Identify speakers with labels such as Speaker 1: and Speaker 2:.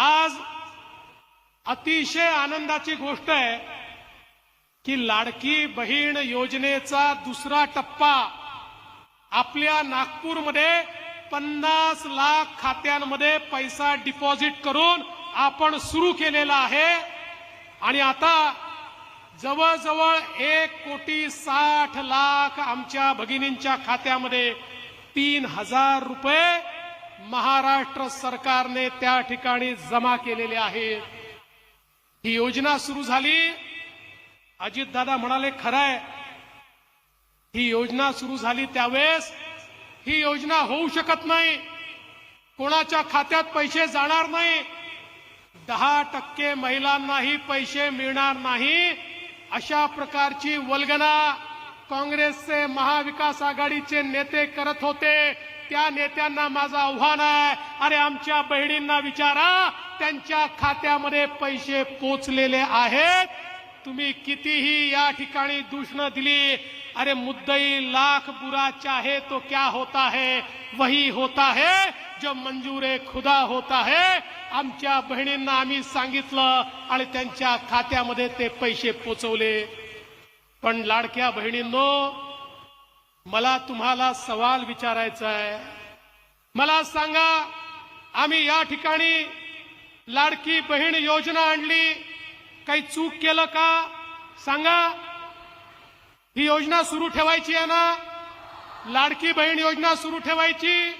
Speaker 1: आज अतिशय आनंदाची गोष्ट आहे की लाडकी बहीण योजनेचा दुसरा टप्पा आपल्या नागपूरमध्ये पन्नास लाख खात्यांमध्ये पैसा डिपॉझिट करून आपण सुरू केलेला आहे. आणि आता जवळजवळ एक कोटी साठ लाख आमच्या भगिनींच्या खात्यामध्ये तीन हजार रुपये महाराष्ट्र सरकारने त्या ठिकाणी जमा केलेले आहेत ही योजना सुरू झाली. अजितदादा म्हणाले खरंय. ही योजना सुरू झाली त्यावेळेस ही योजना होऊ शकत नाही. कोणाच्या खात्यात पैसे जाणार नाही. दहा टक्के महिलांनाही पैसे मिळणार नाही. अशा प्रकारची वल्गना काँग्रेसचे महाविकास आघाडीचे नेते करत होते. त्या नेत्यांना माझं आव्हान आहे. अरे आमच्या बहिणींना विचारा. त्यांच्या खात्यामध्ये पैसे पोचलेले आहेत. तुम्ही कितीही या ठिकाणी दूषणं दिली. अरे मुद्दई लाख बुरा चाहे तो क्या होता है वही होता है. जो मंजूरे खुदा होता है. आमच्या बहिणींना आम्ही सांगितलं आणि त्यांच्या खात्यामध्ये ते पैसे पोचवले. पण लाडक्या बहिणींनो मला तुम्हाला सवाल विचारायचा आहे. मला सांगा आम्ही या ठिकाणी लाडकी बहीण योजना आणली काही चूक केलं का? सांगा. ही योजना सुरू ठेवायची आहे ना? लाडकी बहीण योजना सुरू ठेवायची.